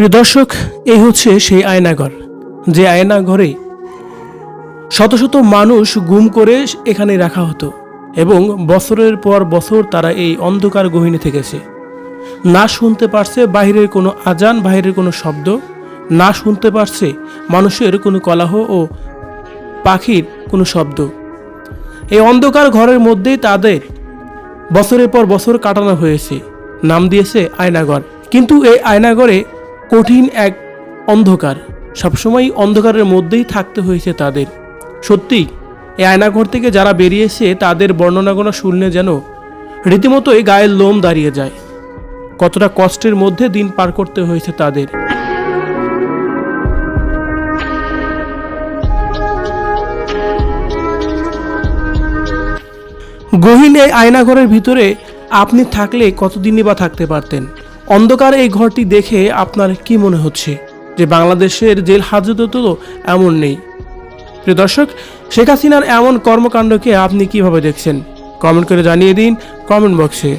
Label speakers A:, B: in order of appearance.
A: প্রিয় দর্শক, এই হচ্ছে সেই আয়নাঘর। যে আয়নাঘরে শত শত মানুষ গুম করে এখানে রাখা হতো এবং বছরের পর বছর তারা এই অন্ধকার গহিনে থেকেছে। না শুনতে পারছে বাইরের কোনো আজান বাইরের কোনো শব্দ, না শুনতে পারছে মানুষের কোনো কলাহ ও পাখির কোনো শব্দ। এই অন্ধকার ঘরের মধ্যেই তাদের বছরের পর বছর কাটানো হয়েছে। নাম দিয়েছে আয়নাঘর। কিন্তু এই আয়নাঘরে কঠিন এক অন্ধকার। সবসময় অন্ধকারের মধ্যেই থাকতে হয়েছে তাদের। সত্যি, এই আয়নাঘর থেকে যারা বেরিয়েছে তাদের বর্ণনাগুলো শুনলে যেন রীতিমতো রীতিমতোই গায়ের লোম দাঁড়িয়ে যায়। কতটা কষ্টের মধ্যে দিন পার করতে হয়েছে তাদের। গহীন এই আয়নাঘরের ভিতরে আপনি থাকলে কতদিনই বা থাকতে পারতেন? অন্ধকার এই ঘরটি দেখে আপনার কি মনে হচ্ছে যে বাংলাদেশের জেল হাজত তো এমন নেই? প্রিয় দর্শক, শেখ হাসিনার এমন কর্মকাণ্ডকে আপনি কীভাবে দেখছেন? কমেন্ট করে জানিয়ে দিন কমেন্ট বক্সে।